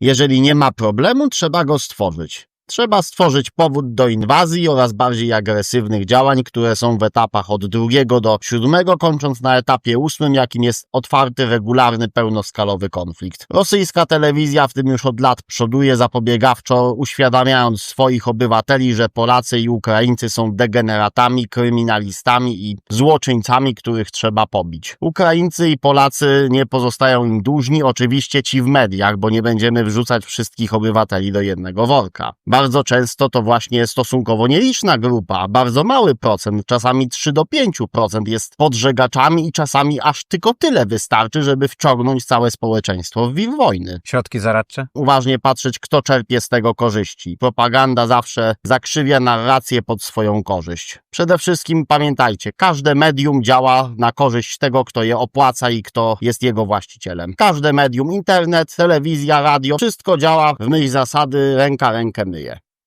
Jeżeli nie ma problemu, trzeba go stworzyć. Trzeba stworzyć powód do inwazji oraz bardziej agresywnych działań, które są w etapach od drugiego do siódmego, kończąc na etapie ósmym, jakim jest otwarty, regularny, pełnoskalowy konflikt. Rosyjska telewizja w tym już od lat przoduje zapobiegawczo, uświadamiając swoich obywateli, że Polacy i Ukraińcy są degeneratami, kryminalistami i złoczyńcami, których trzeba pobić. Ukraińcy i Polacy nie pozostają im dłużni, oczywiście ci w mediach, bo nie będziemy wrzucać wszystkich obywateli do jednego worka. Bardzo często to właśnie stosunkowo nieliczna grupa, bardzo mały procent, czasami 3 do 5% jest podżegaczami i czasami aż tylko tyle wystarczy, żeby wciągnąć całe społeczeństwo w wir wojny. Środki zaradcze? Uważnie patrzeć, kto czerpie z tego korzyści. Propaganda zawsze zakrzywia narrację pod swoją korzyść. Przede wszystkim pamiętajcie, każde medium działa na korzyść tego, kto je opłaca i kto jest jego właścicielem. Każde medium, internet, telewizja, radio, wszystko działa w myśl zasady ręka rękę myje.